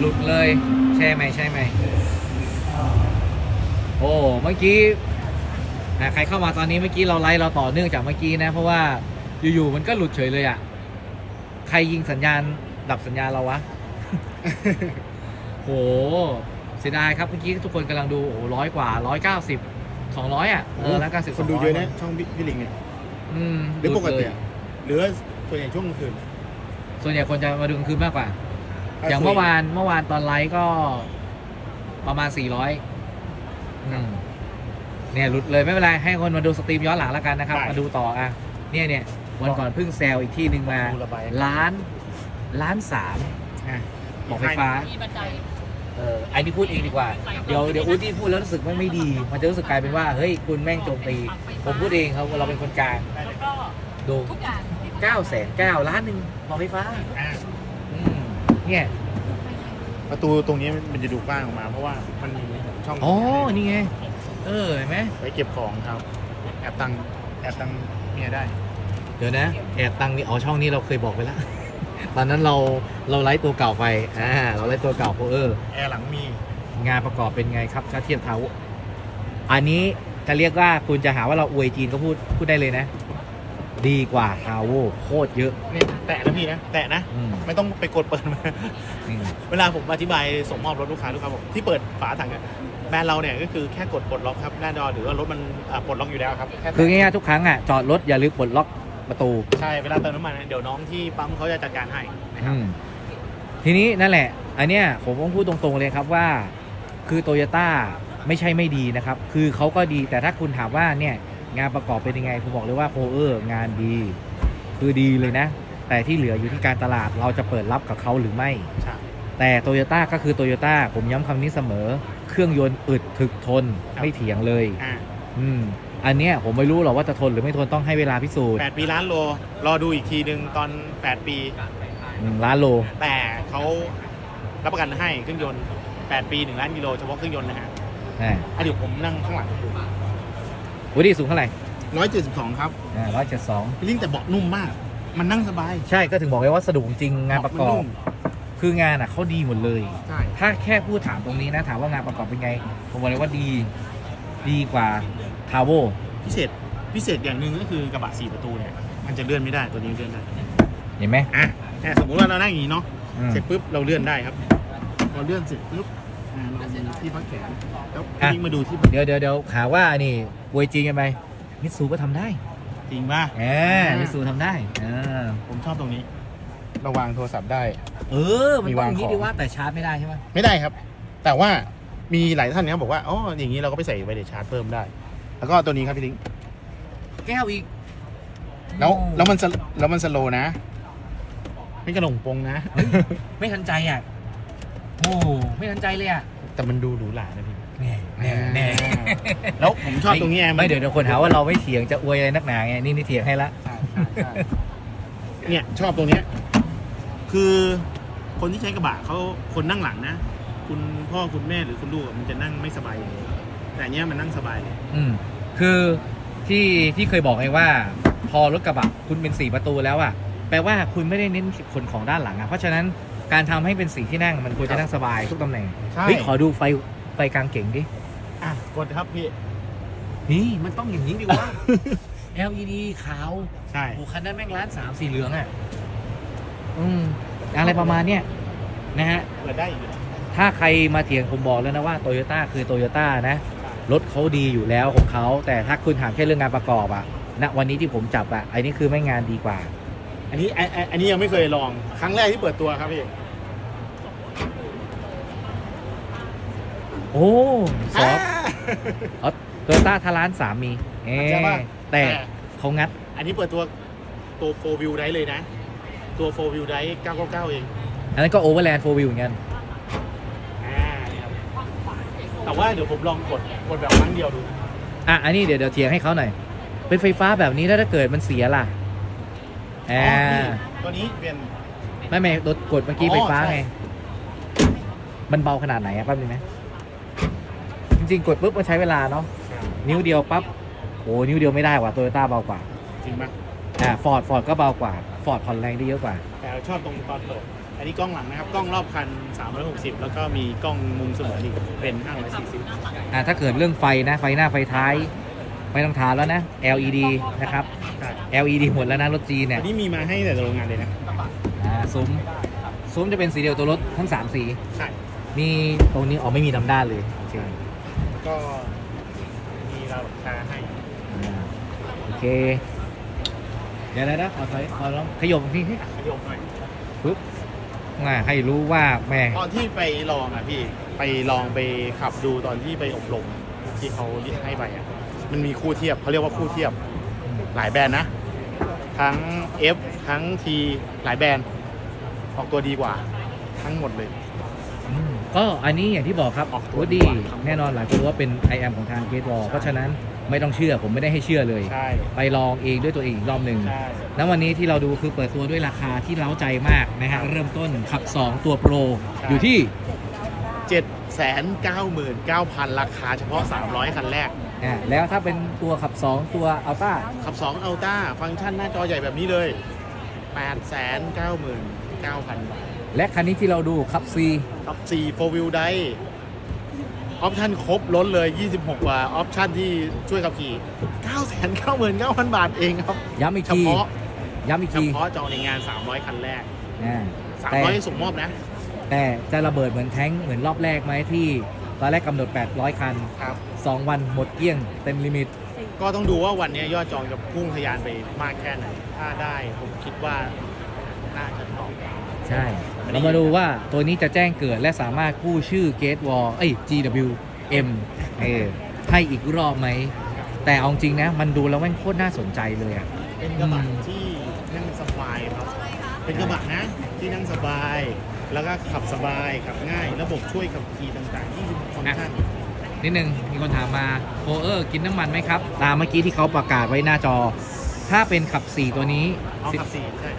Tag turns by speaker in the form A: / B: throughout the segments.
A: หลุดเลย ใช่ไหมใช่ไหมโอ้เมื่อกี้อะใครเข้ามาตอนนี้เมื่อกี้เราไลฟ์เราต่อเนื่องจากเมื่อกี้นะ เพราะว่าอยู่ๆมันก็หลุดเฉยเลยอะ ใครยิงสัญญาณดับสัญญาณเราวะโหเสียดายครับเมื่อกี้ทุกคนกำลังดูโอ้ร้อยกว่าร้อยเก้าสิบสองร้อยอะเออแล้วเก้าสิบ
B: คนดูเยอะนะช่องพี่พี่ลิงเนี่ย
A: อืม
B: หรือปก
A: หลุด
B: ติ
A: เลยอะ
B: หรือว่าส่วนใหญ่ช่วงกลางคืน
A: ส่วนใหญ่คนจะมาดูกลางคืนมากกว่า อย่างเมื่อวานเมื่อวานตอนไลฟ์ก็ประมาณ 400อืมเนี่ยหลุดเลยไม่เป็นไร ให้คนมาดูสตรีมย้อนหลังแล้วกันนะครับมาดูต่ออะเนี่ยเนี่ยวันก่อนเพิ่งแซวอีกที่หนึ่งมา
B: ดูระบาย
A: ล้านล้านสาม
B: อะ
A: บอกไฟฟ้า
C: มีบันได
A: เออไอ้นี่พูดเองดีกว่า เดี๋ยวเดี๋ยวอุ้ยที่พูดแล้วรู้สึกไม่ไม่ดี มันจะรู้สึกกลายเป็นว่า เฮ้ย คุณแม่งโจมตี ผมพูดเองครับเราเป็นคนกลาง
C: แล้วก็
A: ดู
C: ทุกอย่าง
A: 9ก้าแสนเก้าล้านหนึ่งบอกไฟฟ้า
B: อะ
A: อืม เนี่ย
B: ประตูตรงนี้มันจะดูกว้างออกมา เพราะว่ามันมีช่อง
A: อ๋อนี่ไง เออเห็นไหม
B: ไว้เก็บของครับ แอบตังค์แอบตังค์เมียได้
A: เดี๋ยวนะแอบตังค์นี่อ๋อช่องนี้เราเคยบอกไปแล้ว ตอนนั้นเราเราไลฟ์ตัวเก่าไปอ่าเราไลฟ์ตัวเก่าเพราะเออ
B: แอร์หลังมี
A: งานประกอบเป็นไงครับถ้าเทียบเท่าอันนี้จะเรียกว่าคุณจะหาว่าเราอวยจีนก็พูดพูดได้เลยนะ ดีกว่าทาวโวโคตรเยอะ
B: เนี่ยแตะนะพี่นะ แตะนะ
A: อืม
B: ไม่ต้องไปกดเปิดมา
A: อืม
B: เวลาผมอธิบายส่งมอบรถลูกค้าลูกค้าบอกที่เปิดฝาถังเนี่ยแบรนด์เราเนี่ยก็คือแค่กดปลดล็อกครับหน้าจอหรือว่ารถมันอ่าปลดล็อกอยู่แล้วครับแค่แตะ
A: คือง่ายๆทุกครั้งอะจอดรถอย่าลืมปลดล็อกประตู
B: ใช่เวลาเติมน้ำมันเนี่ยเดี๋ยวน้องที่ปั๊มเขาจะจัดการให้นะครับ
A: อืมทีนี้นั่นแหละ อันเนี้ยผมต้องพูดตรงๆเลยครับว่า คือโตโยต้าไม่ใช่ไม่ดีนะครับ คือเขาก็ดีแต่ถ้าคุณถามว่าเนี่ย งานประกอบเป็นยังไงผมบอกเลยว่าโพเออร์งานดี คือดีเลยนะ แต่ที่เหลืออยู่ที่การตลาดเราจะเปิดรับกับเขาหรือไม่
B: ใช่
A: แต่โตโยต้าก็คือโตโยต้าผมย้ำคำนี้เสมอ เครื่องยนต์อึดถึกทนไม่เถียงเลย
B: อ่า
A: อืม อันเนี้ยผมไม่รู้หรอกว่าจะทนหรือไม่ทนต้องให้เวลาพิสูจน์
B: แปดปีล้านโล รอดูอีกทีหนึ่งตอน 8 ปี
A: หนึ่งล้านโล
B: แต่เขารับประกันให้เครื่องยนต์ 8 ปี 1 ล้านกิโลเฉพาะเครื่องยนต์นะฮะ
A: อ่า
B: อะเดี๋ยวผมนั่งข้างหลัง
A: วุฒิสูงเท่าไหร่
B: 172ครับ
A: อ่าร้อยเจ็ดสอง
B: พี่ลิงแต่เบาะนุ่มมาก มันนั่งสบาย
A: ใช่ก็ถึงบอกไงว่าสะดวกจริงงานประกอบ
B: เาะมันุ่ม
A: คืองานอะเขาดีหมดเลย
B: ใช่
A: ถ้าแค่พูดถามตรงนี้นะ ถามว่างานประกอบเป็นไง ผมบอกเลยว่าดีดีกว่าทาวโว
B: พิเศษพิเศษอย่างหนึ่งก็คือกระบะ4ประตูเนี่ยมันจะเลื่อนไม่ได้ตัวนี้เลื่อนได้
A: เห็นไหม
B: อะแต่สมมุติว่าเรานั่งอย่างนี้เนาะ
A: อืม
B: เสร็จปุ๊บเราเลื่อนได้ครับพอเลื่อนเสร็จปุ๊บอ่าเรามี ที่พักแขนแล้วพี่ลิงมาดูที่
A: เดี๋ยวเดี๋ยวเดี๋ยวหาว่านี่อวยจริงกันไปมิตซูก็ทำได้
B: จริงป่ะ
A: แหมมิตซูทำได้เออ
B: ผมชอบตรงนี้เราวางโทรศัพท์ได้
A: เออ มัน
B: มี
A: ต้อง
B: วาง
A: อย่างนี้
B: ของ
A: ดีว่าแต่ชาร์จไม่ได้ใช่ไหม
B: ไม่ได้ครับ แต่ว่ามีหลายท่านเนี่ยบอกว่าอ๋ออย่างนี้เราก็ไปใส่ไวเลสชาร์จเพิ่มได้ แล้วก็ตัวนี้ครับพี่ลิง
A: แก้วอีก
B: แล้ว
A: โอ้
B: แล้วมันสโลแล้วมันสโลว์นะ ไม่กระหน่งปงนะ
A: ไม่ทันใจอะโอ้ไม่ทันใจเลยอะ
B: แต่มันดูหรูหรานะพี่
A: แน่แน่แน่
B: แล้วผมชอบตรงนี้ไง
A: ไม่เดี๋ยวเดี๋ยวคนหาว่าเราไม่เถียงจะอวยอะไรนักหนาไงนี่นี่เถียงให้ละ
B: ใช่ใช่ใช่เนี่ยชอบตรงเนี้ยคือคนที่ใช้กระบะเขาคนนั่งหลังนะ คุณพ่อคุณแม่หรือคุณลูกอะมันจะนั่งไม่สบายอย่างนี้แต่อันเนี้ยมันนั่งสบายเลย
A: อืมคือที่ที่เคยบอกไงว่า พอรถกระบะคุณเป็นสี่ประตูแล้วอะแปลว่าคุณไม่ได้เน้นขนของด้านหลังอะเพราะฉะนั้น การทำให้เป็นสีที่นั่งมันควรจะนั่งสบายทุกตำแหน่ง
B: ใช่
A: เฮ้ยขอดูไฟไฟกลางเก่งดิ
B: อะกดครับพี่
A: นี่มันต้องอย่างนี้ดิวะ LED ขาว
B: ใช่
A: โอ้คันนั้นแม่งล้านสามสีเหลืองอะอืมอะไรประมาณเนี้ยนะฮะ
B: เปิดได้อีกนะ
A: ถ้าใครมาเถียงผมบอกแล้วนะว่าโตโยต้าคือโตโยต้านะ รถเขาดีอยู่แล้วของเขาแต่ถ้าคุณถามแค่เรื่องงานประกอบอะณวันนี้ที่ผมจับอะอันนี้คือไม่งานดีกว่า
B: อันนี้อันอันอันนี้ยังไม่เคยลอง ครั้งแรกที่เปิดตัวครับพี่
A: โอ้ซอฟ
B: อ่า
A: โตโยต้าทาร้านสามมีเอ๊
B: ใช่ปะ
A: แต่ เขางัด
B: อันนี้เปิดตัวตัวโฟวิวได้เลยนะ ตัวโฟวิวได้999 เอง
A: อันนั้นก็โอเวอร์แลนด์โฟวิวเหมือนกัน
B: อ่านี่ครับแต่ว่าเดี๋ยวผมลองกดกดแบบครั้งเดียวดู
A: อะ อันนี้เดี๋ยวเดี๋ยวเถียงให้เขาหน่อย เป็นไฟฟ้าแบบนี้แล้วถ้าเกิดมันเสียล่ะ
B: อ๋
A: อ่า
B: อนี่ตัวนี้เป็น
A: ไม่ไม่รถกดเมื่อกี้
B: อ๋อ
A: ไฟฟ้า
B: ใช่
A: ไง มันเบาขนาดไหนอะแป๊บนึงนะ จริงๆ กดปุ๊บมันใช้เวลาเนาะนิ้วเดียวปั๊บโอ้นิ้วเดียวไม่ได้ว่ะโตโยต้าเบากว่า
B: จริงปะ
A: อ่าฟอร์ดฟอร์ดก็เบากว่าฟอร์ดผ่อนแรงได้เยอะกว่า
B: แต่เราชอบตรงตอนโหลดอันนี้กล้องหลังนะครับ กล้องรอบคัน 360 แล้วก็มีกล้องมุมเสมออีกเป็น 540
A: อ่าถ้าเกิดเรื่องไฟนะไฟหน้าไฟท้ายไม่ต้องถามแล้วนะ LED นะครับ
B: ใช่
A: LED หมดแล้วนะรถจีนเนี่ย
B: อันนี้มีมาให้แต่โรงงานเลยนะ
A: อ่าซุ้มซุ้มจะเป็นสีเดียวตัวรถทั้ง 3 สี
B: ใช่
A: มีตรงนี้อ๋อไม่มีดำด้านเลยโอเค
B: ก็มีเราคาให้
A: อ่าโอเค เดี๋ยวนะขอถอยขอลองขยบพี่
B: ขยมหน่อย
A: ปึ๊บมาให้รู้ว่าแม่
B: ตอนที่ไปลองอะพี่ไปลองไปขับดูตอนที่ไปอบรมที่เขาให้ไปอะมันมีคู่เทียบเขาเรียกว่าคู่เทียบหลายแบรนด์นะ ทั้ง F ทั้ง T หลายแบรนด์ออกตัวดีกว่า ทั้งหมดเลย
A: อืม ก็อันนี้อย่างที่บอกครับ
B: ออกตัว
A: วูด
B: ดี
A: ดี้
B: กว่าครับ
A: แน่นอนหลายคนรู้ว่าเป็น I am ของทางเกตวอลเพราะฉะนั้นไม่ต้องเชื่อผมไม่ได้ให้เชื่อเลย
B: ใช่
A: ไปลองเองด้วยตัวเองอีกรอบหนึ่ง
B: ใช่
A: แล้ววันนี้ที่เราดูคือเปิดตัวด้วยราคาที่เล้าใจมากนะฮะเริ่มต้นขับ 2 ตัวโปรอยู่ที่
B: เจ็ดแสนเก้าหมื่นเก้าพันราคาเฉพาะ 300 คันแรก
A: อ่าแล้วถ้าเป็นตัวขับ 2 ตัวอัลต้า
B: ขับ2 u l t r a ฟังก์ชันหน้าจอใหญ่แบบนี้เลย 8 9 9 0 0 0 บาท
A: และคันนี้ที่เราดูขับ C
B: ขับ4 4 wheel drive ออปชั่นครบล้นเลย 26 กว่า ออปชั่นที่ช่วยขับขี่ 9 9 9 9 0 0 0 บาทเองครับ
A: ย้ำอีก
B: เฉ
A: ที
B: พาะ
A: ย้ำอีก
B: เฉ
A: ที
B: พาะจองในงาน 300 คันแรก
A: อ่าแต่
B: 300ส่งมอบนะ
A: แต่จะระเบิดเหมือนแท้งเหมือนรอบแรกไหมที่ตอนแรกกำหนด 800 คัน
B: ครับ
A: 2 วันหมดเกลี้ยงเต็มลิมิต
B: ก็ต้องดูว่าวันนี้ยอดจองจะพุ่งทะยานไปมากแค่ไหน ถ้าได้ผมคิดว่าน่าจะตอบ
A: ใช่
B: ไม่ได้
A: เรามาดูว่าตัวนี้จะแจ้งเกิดและสามารถกู้ชื่อ Gate Wall เอ้ย GWM เออให้อีกรอบไหม แต่เอาจริงนะ มันดูแล้วแม่งโคตรน่าสนใจเลยอะ
B: เป็นกระบะ
A: อืม
B: ที่นั่งสบายครับ เป็นกระบะนะที่นั่งสบาย แล้วก็ขับสบาย ขับง่าย ระบบช่วยขับขี่ต่างๆ26ฟังก์ชัน
A: นิดนึง มีคนถามมาโอเออร์กินน้ำมันไหมครับ ตามเมื่อกี้ที่เขาประกาศไว้หน้าจอ ถ้าเป็นขับ 4 ตัวนี้
B: เอาขับสี่ใช่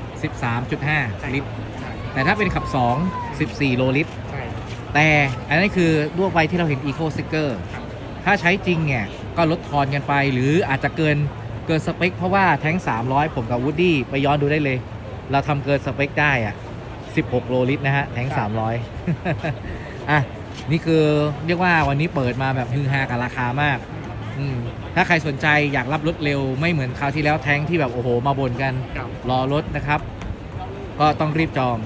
A: 13.5 ลิตร
B: ใช่
A: แต่ถ้าเป็นขับ 2 14 โลลิตร
B: ใช่
A: แต่อันนั้นคือทั่วไปที่เราเห็น Eco Sticker ถ้าใช้จริงเนี่ย ก็ลดทอนกันไป หรืออาจจะเกินเกินสเปค เพราะว่าแท้ง 300 ผมกับวูดดี้ไปย้อนดูได้เลย เราทำเกินสเปคได้อะ16 โลลิตรนะฮะ แท้ง 300 อะ นี่คือเรียกว่าวันนี้เปิดมาแบบฮือฮากับราคามากอืมถ้าใครสนใจอยากรับรถเร็วไม่เหมือนคราวที่แล้วแท้งที่แบบโอ้โหมาบ่นกัน
B: กับ
A: รอรถนะครับ ก็ต้องรีบจอง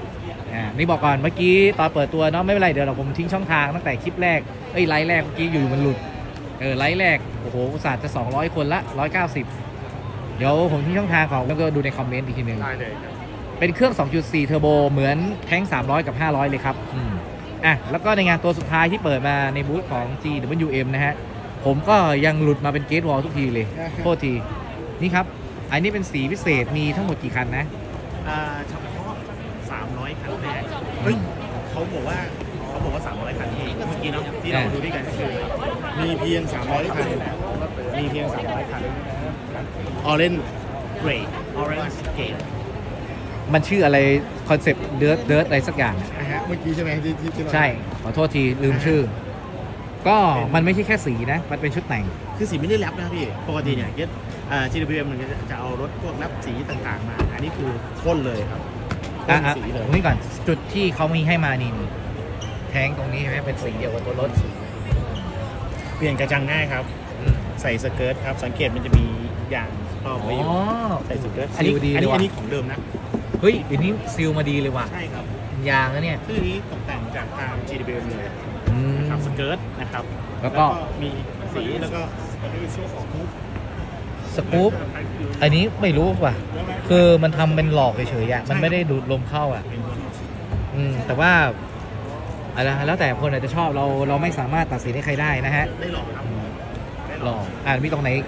A: อ่านี่บอกก่อนเมื่อกี้ตอนเปิดตัวเนาะไม่เป็นไรเดี๋ยวเราผมทิ้งช่องทางตั้งแต่คลิปแรกเอ้ยไลฟ์แรกเมื่อกี้อยู่มันหลุดเออไลฟ์แรกโอ้โหอุตส่าห์จะ 200 คนละ 190 เดี๋ยวผมทิ้งช่องทางของแล้วก็ดูในคอมเมนต์อีกทีหนึ่ง
B: ได้เลยครับ
A: เป็นเครื่อง 2.4 เทอร์โบ เหมือนแท้ง 300 กับ 500 เลยครับอืมอะ แล้วก็ในงานตัวสุดท้ายที่เปิดมาในบูธของ GWM นะฮะ ผมก็ยังหลุดมาเป็นเกตวอลทุกทีเลย โทษที นี่ครับ อันนี้เป็นสีพิเศษ มีทั้งหมดกี่คันนะ
B: อ่าเฉพาะ 300 คันแรกเฮ้ยเขาบอกว่าเขาบอกว่า 300 คันที่เมื่อกี้เนาะที่เรา
A: อ่า
B: ดูด้วยกันก็คือมีเพียง 300 คันมีเพียง 300 คัน Orange Gray Orange Gray
A: มันชื่ออะไรคอนเซปต์เดิร์ดเดิร์ดอะไรสักอย่าง
B: นะฮะเมื่อกี้ใช่ไหมที่ที่ที่เรา
A: ใช่ ขอโทษทีลืมชื่อ ก็มันไม่ใช่แค่สีนะ มันเป็นชุดแต่ง
B: คือสีไม่ได้แรปนะพี่ ปกติเนี่ยเกตอ่า GWM มันจะจะเอารถพวกแรปสีต่างๆมา อันนี้คือพ่นเลยครับ พ่
A: อะ
B: น
A: อะ
B: สีเลย
A: ตรงนี้ก่อนจุดที่เขามีให้มานี่นี่แท้งตรงนี้ใช่ไหมเป็นสีเดียวกับตัวรถ
B: เปลี่ยนกระจังง่ายครับ
A: อืม
B: ใส่สเกิร์ตครับ สังเกตมันจะมียางครอบ
A: อ๋
B: ไว้อยู่
A: อ
B: ใส่สเกิร์ต
A: ซีลดี
B: อัน
A: เลย
B: นี้
A: ว่ะ
B: อันนี้ของเดิมนะ
A: เฮ้ยเดี๋ยวนี้ซิลมาดีเลยว่ะ
B: ใช่ครับ
A: ยางนะเนี่ย
B: ชื่อนี้ตกแต่งจากทาง GWM เลย
A: อืม
B: นะครับสเกิร์ตนะครับ
A: แล้วก็
B: มีสีแล้วก็อันนี้เป็นช่วงของมุก
A: สกู๊ปอันนี้ไม่รู้ว่ะ คือมันทำเป็นหลอกเฉยๆอะมันไม่ได้ดูดลมเข้าอะ อืม แต่ว่าอะไรนะแล้วแต่คนอาจจะชอบเราเราไม่สามารถตัดสินให้ใครได้นะฮะ
B: ได้หลอกครับได้
A: หลอกอ่ามีตรงไหนอีก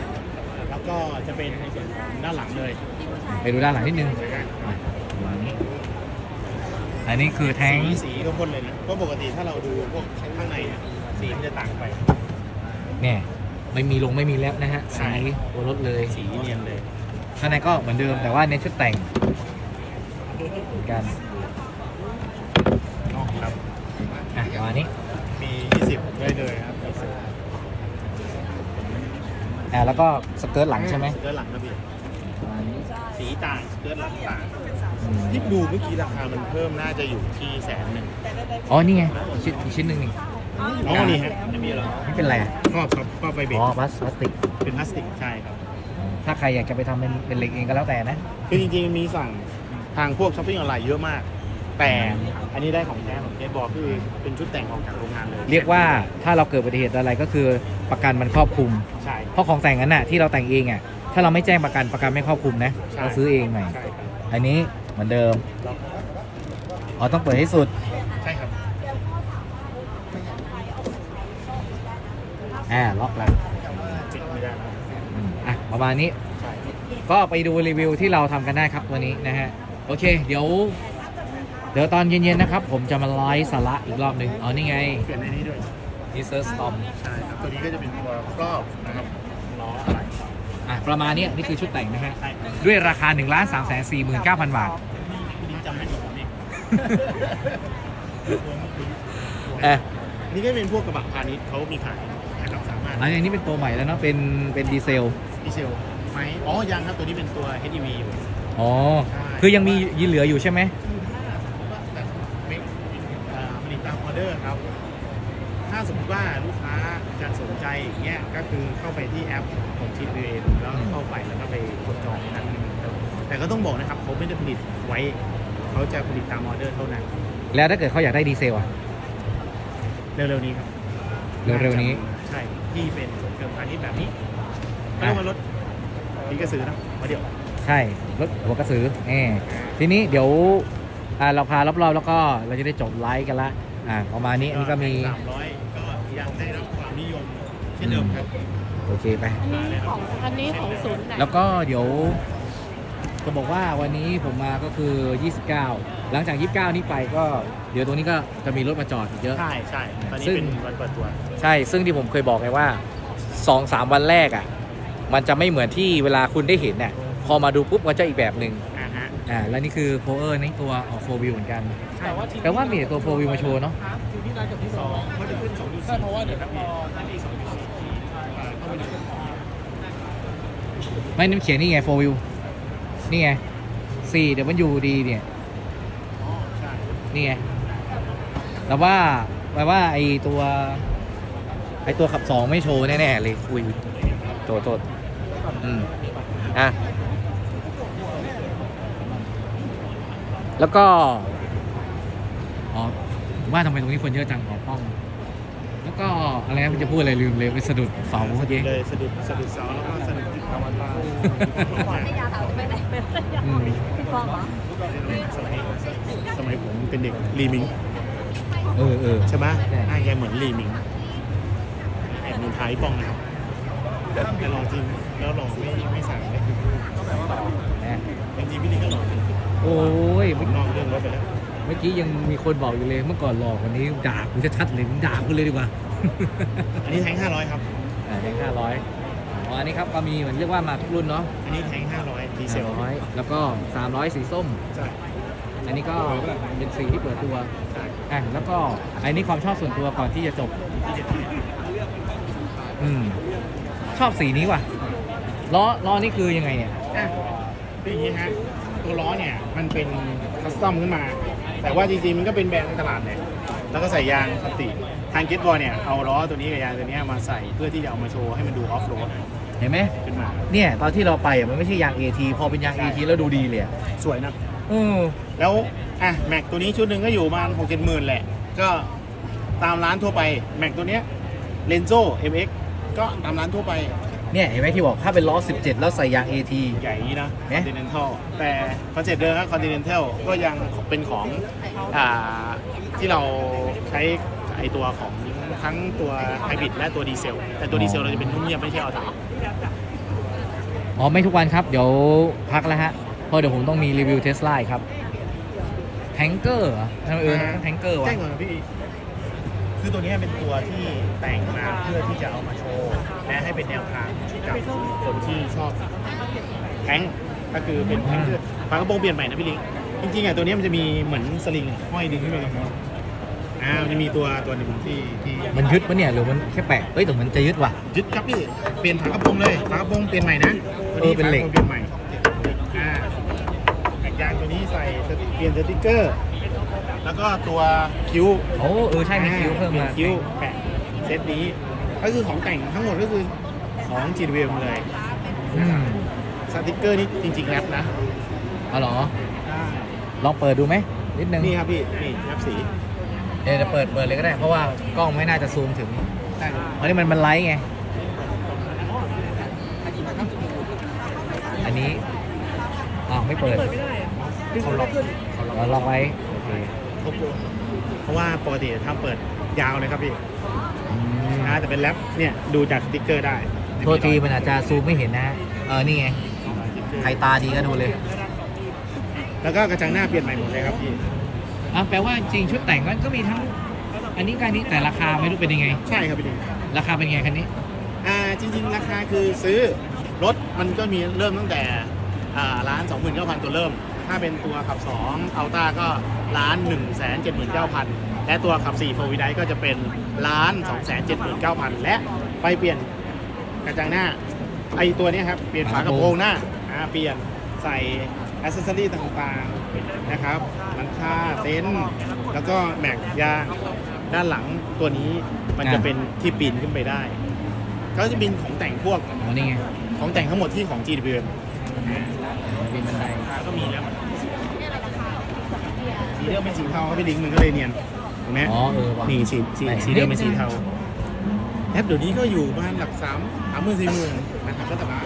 B: แล้วก็จะเป็นในส่วนของด้านหลังเลย
A: ไปดูด้านหลังนิดนึง
B: นะฮะ
A: อะประมาณนี้อันนี้คือแท้ง
B: สีสีก็พ่นเลยนะเพราะปกติถ้าเราดูพวกข้างในเนี่ยสีมันจะต่างไป
A: เนี่ย ไม่มีลงไม่มีแลบนะฮะ
B: ใช่
A: สีตัวรถเลย
B: สีเนียนเลย
A: ข้างในก็เหมือนเดิมแต่ว่าเน้นชุดแต่งเหมือนกัน
B: ครับ
A: อะประมาณนี้
B: มี 20 ได้เลยครับ
A: อ่าแล้วก็สเกิร์ตหลังใช่ไหม
B: สเกิร์ตหลังครับพี่
A: ประมาณนี้
B: สีต่างสเกิร์ตหลังต่าง
A: อือืม
B: ที่ดูเมื่อกี้ราคามันเพิ่มน่าจะอยู่ที่แสนหนึ่ง
A: อ๋อนี่ไงอีกชิ้นอีกชิ้นหนึ่งนี่
B: อ๋อนี่ฮะไม่มีหรอ
A: นี่เป็นอะไรอะ
B: ครอบครับครอบไฟเบร
A: อ๋อกพลาสพลาสติก
B: เป็นพลาสติกใช่ครับ
A: ถ้าใครอยากจะไปทำเป็นเป็นเหล็กเองก็แล้วแต่นะ
B: คือจริงๆมีสั่งทางพวกช้อปปิ้งออนไลน์เยอะมาก แต่อันนี้ได้ของแท้ของเคสบอกคือเป็นชุดแต่งออกจากโรงงานเลย
A: เรียกว่าถ้าเราเกิดอุบัติเหตุอะไรก็คือประกันมันครอบคลุม
B: ใช่
A: เพราะของแต่งนั้นน่ะที่เราแต่งเองอะถ้าเราไม่แจ้งประกันประกันไม่ครอบคลุมนะ
B: ใช่
A: เราซื้อเองใหม่
B: ใช่ครับ
A: อันนี้เหมือนเดิม อ๋อต้องเปิดให้สุด
B: ใช่ครับ
A: อ่าล็อกแล้ว
B: ปิดไม่ได้นะ
A: อืมอะประมาณนี้
B: ใช่
A: ก็ไปดูรีวิวที่เราทำกันได้ครับตัวนี้นะฮะ โอเค เดี๋ยว เดี๋ยวตอนเย็นๆนะครับ ผมจะมาไลฟ์สาระอีกรอบหนึ่งอ๋อนี่ไง
B: เปลี่ยนในนี้ด้วย
A: ดีเซอร์สตอม
B: ใช่ครับ ตัวนี้ก็จะเป็นตัวครอบนะครับล้ออะไร
A: อะประมาณนี้นี่คือชุดแต่งนะฮะ
B: ใช่ครับ
A: ด้วยราคา 1 3 4 9 0 0 0 บาท
B: นี่จำไม่ได้ผมเอง
A: เอ๊ะ
B: นี่ก็เป็นพวกกระบะพาณิชย์เขามีขาย
A: อันนี้เป็นตัวใหม่แล้วเนาะเป็นเป็นดีเซล
B: ดีเซลไหมอ๋อยังครับตัวนี้เป็นตัว HEV อยู่
A: อ๋อ
B: ใช่
A: คือยังมียีเหลืออยู่ใช่ไหม
B: แต่ไม่เอ่อผลิตตามออเดอร์ครับ ถ้าสมมติว่าลูกค้าจะสนใจอย่างเงี้ยก็คือเข้าไปที่แอปของทีวีแล้วเข้าไปแล้วก็ไปกดจองนั้นครับแต่ก็ต้องบอกนะครับเขาไม่ได้ผลิตไว้เขาจะผลิตตามออเดอร์เท่านั้น
A: แล้วถ้าเกิดเขาอยากได้ดีเซลอะ
B: เร็วๆนี้ครับ
A: เร็วๆนี้
B: ใช่ ที่เป็นส่วนเกินพาณิชย์แบบนี้ไม่ต้องมารถนี่ก็ซื้อนะมาเดี๋ยว
A: ใช่ รถหัวกระสือเออทีนี้เดี๋ยวอ่าเราพารอบๆ แล้วก็เราจะได้จบไลฟ์กันละอ่าประมาณนี้อันนี้ก็มี
B: สามร้อยก็ยังได้รับความนิยมเช่นเดิมครับ
A: โอเคไป
C: อันนี้ของอันนี้ของศูนย์ไหน
A: แล้วก็เดี๋ยวจะบอกว่าวันนี้ผมมาก็คือ 29 หลังจาก 29 นี้ไปก็ เดี๋ยวตรงนี้ก็จะมีรถมาจอดอีกเยอะ
B: ใช่ใช่ตอนนี้
A: ซึ่ง
B: เป็นวันเปิดตัว
A: ใช่ ซึ่งที่ผมเคยบอกไงว่า2-3วันแรกอะ มันจะไม่เหมือนที่เวลาคุณได้เห็นน่ะพอมาดูปุ๊บมันจะอีกแบบหนึ่ง
B: อ่าฮะ
A: อ่า แล้วนี่คือโฟเออร์นี่ตัวออกโฟวิวเหมือนกัน
C: แต่ว่า
A: แต่ว่ามีแต่ตัวโฟวิวมาโชว์เนาะ
C: อยู่ที่ร้านกับที่
B: ส
C: ส
B: อ
C: องง
B: เขาจะขึ้นสองจุด
C: ใช่เพราะว่าเดี๋ยวพอ
B: ถ้ามีสองจุดสี่ที่อ่าเข้าไปดู
A: ไม่น้ำเขียนนี่ไงโฟวิวนี่ไงสี่เดี๋ยวมันอยู่ดีเนี่ย
B: อ๋อใช่
A: นี่ไง แต่ว่าแปลว่าไอตัวไอตัวขับสองไม่โชว์แน่ๆเลยอุ้ยโทษโทษอืมอะแล้วก็อ๋อว่าทำไมตรงนี้คนเยอะจังขอป้อง แล้วก็อะไรนะมันจะพูดอะไรลืมเลยไปสะดุดเสาเมื่อกี้
B: เลยสะดุดสะดุดเสาแล้วก็สะดุดจุดตะวันตก
D: ไม่ยาถามไปไหนไปไหน
A: อืม
D: พี่ฟองเหรอ
B: สมัยสมัยผมเป็นเด็กลีมิง
A: เออเออ
B: ใช่ไหม
A: ใช่
B: หน้าแกเหมือนลีมิงแอบนินทาพี่ป้องนะครับแต่ลองจริงแล้วลองไม่ไม่สั่งเลย
A: นะ
B: จริงๆพี่นี่ก็หลอกจริง
A: โอ้ย
B: ผมนอกเรื่องรถไปแล้ว
A: เมื่อกี้ยังมีคนบอกอยู่เลยเมื่อก่อนหลอกวันนี้ด่ากูจะชัดเลยมึงด่ากูเลยดีกว่า
B: อันนี้แทงห้าร้อยครับ
A: อ่าแทงห้าร้อยอ๋ออันนี้ครับก็มีเหมือนเรียกว่ามาทุกรุ่นเนาะ
B: อันนี้แทงห้าร้อยดีเซล
A: ร้อยแล้วก็สามร้อยสีส้ม
B: ใช่
A: อันนี้ก็เป็นสีที่เปิดตัวอะแล้วก็อันนี้ความชอบส่วนตัวก่อนที่จะจบ อืมชอบสีนี้ว่ะล้อล้อนี่คือยังไงเนี่ย
B: อะคืออย่างนี้ฮะตัวล้อเนี่ยมันเป็นคัสตอมขึ้นมา แต่ว่าจริงๆมันก็เป็นแบรนด์ในตลาดเนี่ยแล้วก็ใส่ยางปกติ ทางเกตบอลเนี่ยเอาล้อตัวนี้กับยางตัวนี้มาใส่เพื่อที่จะเอามาโชว์ให้มันดูออฟโรด
A: เห็นไหม
B: ขึ้นมา
A: เนี่ยตอนที่เราไปอะมันไม่ใช่ยาง AT พอเป็นยาง AT แล้วดูดีเลยอะ
B: สวยนะ
A: อือ
B: แล้วอะแม็กตัวนี้ชุดหนึ่งก็อยู่ประมาณหกเจ็ดหมื่นแหละ ก็ตามร้านทั่วไปแม็กตัวเนี้ยเลนโซ MX ก็ตามร้านทั่วไป
A: เนี่ยเห็นไหมที่บอกถ้าเป็นล้อ 17 แล้วใส่ยาง AT
B: ใหญ่นี้นะ
A: เอ๊ะ
B: Continental แต่คอนเซ็ปต์เดิมครับ Continental ก็ยังเป็นของอ่าที่เราใช้ไอตัวของทั้งตัวไฮบริดและตัวดีเซล แต่ตัวดีเซลเราจะเป็นนุ่มเงียบไม่ใช่เอาถ่าย
A: อ๋อไม่ทุกวันครับ เดี๋ยวพักแล้วฮะเพราะเดี๋ยวผมต้องมีรีวิวเทสลาครับแทงเกอร์เหรอทำไมเออแทงเกอร์วะ
B: แจ้งก่อนนะพี่คือตัวเนี้ยเป็นตัวที่แต่งมาเพื่อที่จะเอามาโชว์และให้เป็นแนวทางกับคนที่ชอบแทงค์ก็คือเป็นแทงค์คือฝากระโปรงเปลี่ยนใหม่นะพี่ลิงจริงๆอะตัวเนี้ยมันจะมีเหมือนสลิงห้อยดึงขึ้นไปตรงนี้อ่ามันจะมีตัวตัวหนึ่งที่ที่
A: มันยึดปะเนี่ยหรือมันแค่แปะเฮ้ยแต่มันจะยึดว่ะ
B: ยึดครับพี่เปลี่ยนฝากระโปรงเลยฝากระโปรงเปลี่ยนใหม่นะ ตัวนี้
A: เออเป็นเหล็ก
B: ฝากระโปรงเปลี่ยนใหม่อ่าแม็กยางตัวนี้ใส่เปลี่ยนสติกเกอร์ แล้วก็ตัวคิ้ว
A: โอ้เออใช่มีคิ้วเพิ่มมา
B: คิ้วแปะเซตนี้ก็คือของแต่งทั้งหมดก็คือของ GWM เลย
A: อืม
B: สติกเกอร์นี่จริงๆแรปนะ
A: เอาเหรอ ลองเปิดดูไหมนิดนึง
B: นี่ครับพี่นี่แรปสี
A: เดี๋ยวเดี๋ยวเปิดเปิดเลยก็ได้เพราะว่ากล้องไม่น่าจะซูมถึง
B: ได้ครับ
A: อันนี้มันมันไลท์ไง อั นนี้อ้าวไม่เปิด
B: เขาล็อกเขาล็อก
A: เราลองไว้โอเค
B: ครบเลยเพราะว่าปกติถ้าเปิดยาวเลยครับพี่
A: อืม
B: นะแต่เป็นแรปเนี่ยดูจากสติกเกอร์ได้
A: โทษทีมันอาจจะซูมไม่เห็นนะฮะเออนี่ไงใครตาดีก็ดูเลย
B: แล้วก็กระจังหน้าเปลี่ยนใหม่หมดเลยครับพี่
A: อะแปลว่าจริงชุดแต่งมันก็มีทั้ง อันนี้กับอันนี้แต่ราคาไม่รู้เป็นยังไง
B: ใช่ครับพี่ดิ
A: ราคาเป็นยังไงคันนี้
B: อ่าจริง ๆ ราคาคือซื้อ รถมันก็มีเริ่มตั้งแต่อ่าร้าน29,000 ตัวเริ่ม ถ้าเป็นตัวขับ2อัลต้าก็ร้าน 179,000 และตัวขับ4 4 w ี e ก็จะเป็นร้าน 279,000 และไปเปลี่ยนกระจังหน้า ไอตัวนี้ครับ เปลี่ยนฝากระโปรงหน้าเปลี่ยนใส่อ c เซสซอรี่ต่างๆนะครับหลังคาเต็นท์แล้วก็แม็กยางด้านหลังตัวนี้มันจะเป็นที่ปีนขึ้นไปได้ ก็จะเป็นของแต่งพวก
A: อ๋อนี่ไง
B: ของแต่งทั้งหมดที่ของ GWM
A: เป็นบันได
B: ก็มีแล้วสีเดิมเป็นสีเทาครับพี่ลิงมันก็เลยเนียนเห็นไหม
A: อ๋อเออว่ะ
B: นี่สีสีสีเดิมเป็นสีเทาแอปเดี๋ยวนี้ก็อยู่ประมาณหลักสามสามหมื่นสี่หมื่นนะครับก็ตลาด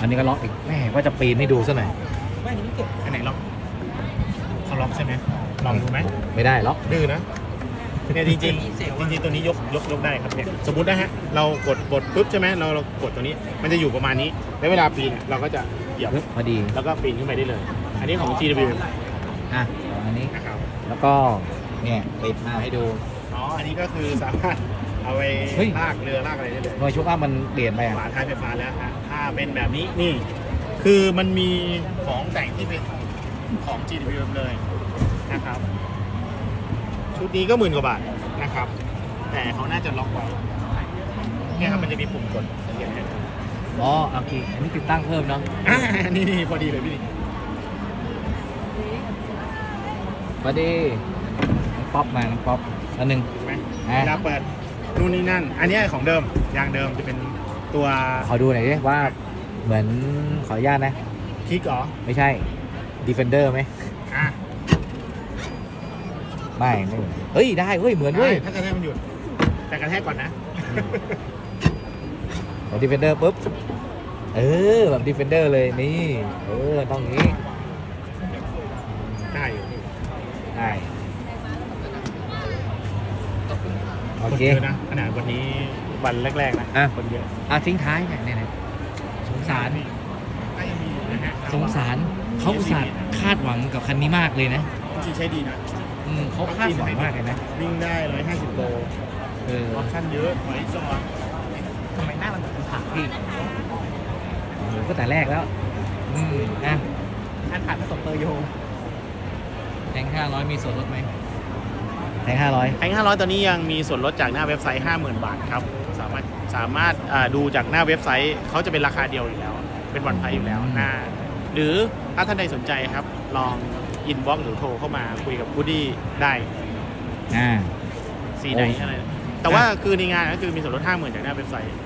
A: อันนี้ก็ล็อกอีกแม่ว่าจะปีนให้ดูซะหน่อย
B: อันไหนล็อกเขาล็อกใช่ไหมลองดูไหม
A: ไม่ได้ล็อก
B: ดื้อนะเนี่ยจริงจริงๆจริงๆตัวนี้ยกยกยกได้ครับเนี่ยสมมตินะฮะ เรากดกดปุ๊บใช่ไหมเราเรากดตัวนี้ มันจะอยู่ประมาณนี้แล้วเวลาปีนเนี่ยเราก็จะเหยียบ
A: ปึ๊บพอดี
B: แล้วก็ปีนขึ้นไปได้เลย อันนี้ของ GWM
A: อะอันนี้
B: นะครับ
A: แล้วก็เนี่ยปิดมาให้ดู
B: อ๋ออันนี้ก็คือสามารถเอาไป
A: เฮ้ย
B: ลากเรือลากอะไรได้เลย
A: หน่วยชุกอัพมันเปลี่ยนไปอะ
B: ฝาท้ายไฟฟ้าแล้วฮะถ้าเป็นแบบนี้นี่ คือมันมีของแต่งที่เป็นของ GWM เลยนะครับ ชุดนี้ก็หมื่นกว่าบาทนะครับ แต่เขาน่าจะล็อกไว้ เนี่ยครับมันจะมีปุ่มกดสังเกตเห็น
A: อ๋อโอเคอันนี้ติดตั้งเพิ่มเนาะ
B: อ่านี่นี่พอดีเลยพี่
A: พอดีน้องป๊อปมาน้องป๊อปอันหนึ่ง
B: ถูกไหม
A: อะ
B: เวลาเปิดนู่นนี่นั่น อันเนี้ยของเดิมยางเดิมจะเป็นตัว
A: ขอดูหน่อยดิว่าเหมือนขออนุญาตนะ
B: คลิกเหรอ
A: ไม่ใช่ Defender ไหม
B: อะ
A: ไม่ไม่เหมือนเฮ้ยได้เฮ้ยเหมือนเว้ย
B: ได้ถ้ากระแทกมันหยุดแต่กระแทกก่อนนะ
A: ของ Defender ปุ๊บ เออ แบบ Defender เลยนี่ เออ ต้องอย่างนี้
B: ได้อยู่
A: ได้ โอ
B: คน
A: เค
B: เยอะนะขนาดวันนี้วันแรกๆนะ
A: อะ
B: คนเยอะ
A: อะทิ้งท้ายเนี่ยเนี่ยเนี่ยสงสาร
B: ก็ยังมีนะฮะ
A: สงสารเขาอุตส่าห์คาดหวังกับคันนี้มากเลยนะ
B: จริงๆใช้ดีนะ
A: อืมเขาคาดหวังมากเลยนะ
B: วิ่งได้ 150 โล
A: เออ
B: อ อปชั่นเยอะไว้จอด
C: ทำ พี่
A: โอ้โหก็แต่แรกแล้ว อืมอะ
C: อันผัดผสมเตอร์โย
A: แทงห้าร้อยมีส่วนลดไหมแทงห้าร้อย
B: แพง500 ตอนนี้ยังมีส่วนลดจากหน้าเว็บไซต์ 50,000 บาทครับ สามารถสามารถอ่าดูจากหน้าเว็บไซต์เขาจะเป็นราคาเดียวอยู่แล้ว เป็นวันไพรอยู่แล้วหน้า หรือถ้าท่านใดสนใจครับ ลองอินบ็อกหรือโทรเข้ามาคุยกับกูดี้ได้
A: อ่า
B: สีไหนอะไร แต่ว่าคือในงานก็คือมีส่วนลด 50,000 จากหน้าเว็บไซต์
A: โอเ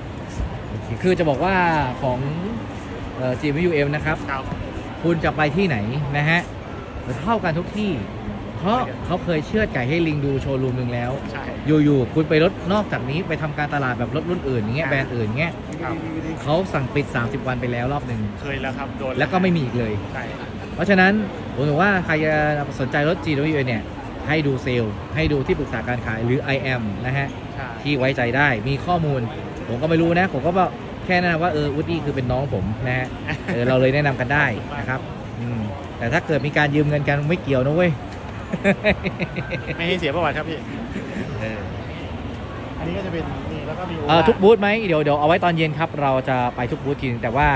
A: คคือจะบอกว่าของเอ่อ GMUM นะครับ
B: ครับ
A: คุณจะไปที่ไหนนะฮะเท่ากันทุกที่ เพราะเขาเคยเชื่อดไก่ให้ลิงดูโชว์รูมหนึ่งแล้ว
B: ใช่
A: อยู่ๆคุณไปรถนอกจากนี้ไปทำการตลาดแบบรถรุ่นอื่นอย่างเงี้ยแบรนด์อื่นเงี้ย
B: ครับ
A: เขาสั่งปิด 30 วันไปแล้วรอบหนึ่ง
B: เคยแล้วครับโดน
A: แล้วก็ไม่มีอีกเลย
B: ใช่
A: เพราะฉะนั้นผมถือว่าใครจะสนใจรถ GMUM เนี่ยให้ดูเซลล์ให้ดูที่ปรึกษาการขายหรือ IM นะฮะ
B: ใช่
A: ที่ไว้ใจได้มีข้อมูล ผมก็ไม่รู้นะ ผมก็บอกแค่นั้นนะว่าเออวุฒิคือเป็นน้องผมนะฮะเออเราเลยแนะนำกันได้นะครับอืมแต่ถ้าเกิดมีการยืมเงินกันไม่เกี่ยวนะเว้ย
B: ไม่ให้เสียประวัติครับพี่
A: เออ
B: อันนี้ก็จะเป็นนี่แล้วก็มี
A: เออทุกบูธไหมเดี๋ยวเดี๋ยวเอาไว้ตอนเย็นครับ เราจะไปทุกบูธทีนึงแต่ว่า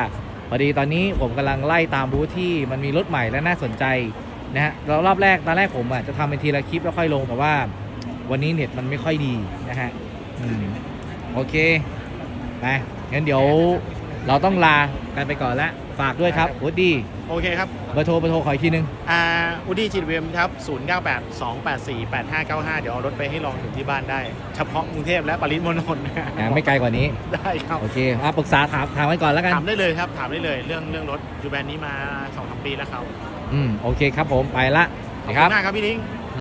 A: พอดีตอนนี้ผมกำลังไล่ตามบูธที่มันมีรถใหม่และน่าสนใจนะฮะแล้วรอบแรกตอนแรกผมอะจะทำเป็นทีละคลิปแล้วค่อยลงแต่ว่า วันนี้เน็ตมันไม่ค่อยดีนะฮะอืมโอเค ไปงั้นเดี๋ยวเราต้องลากันไปก่อนแล้วฝากด้วยครับวูดดี้
B: โอเคครับ
A: เบอร์โทรเบอร์โทรขออีกทีนึง
B: อ่าอูดี้จีดเวมครับ 098 284 8595 เดี๋ยวเอารถไปให้ลองถึงที่บ้านได้ เฉพาะกรุงเทพและปริมณฑลนะ
A: อ่าไม่ไกลกว่านี้
B: ได้ครับ
A: โอเคอะปรึกษาถามถามกันก่อนแล้วกัน
B: ถามได้เลยครับ ถามได้เลยเรื่องเรื่องรถอยู่แบรนด์นี้มา2-3ปีแล้วครับ
A: อืม โอเคครับผมไปละ
B: ขอบ
A: นะค
B: คุ
A: รับ
B: ณมากครับพี่นิ้ง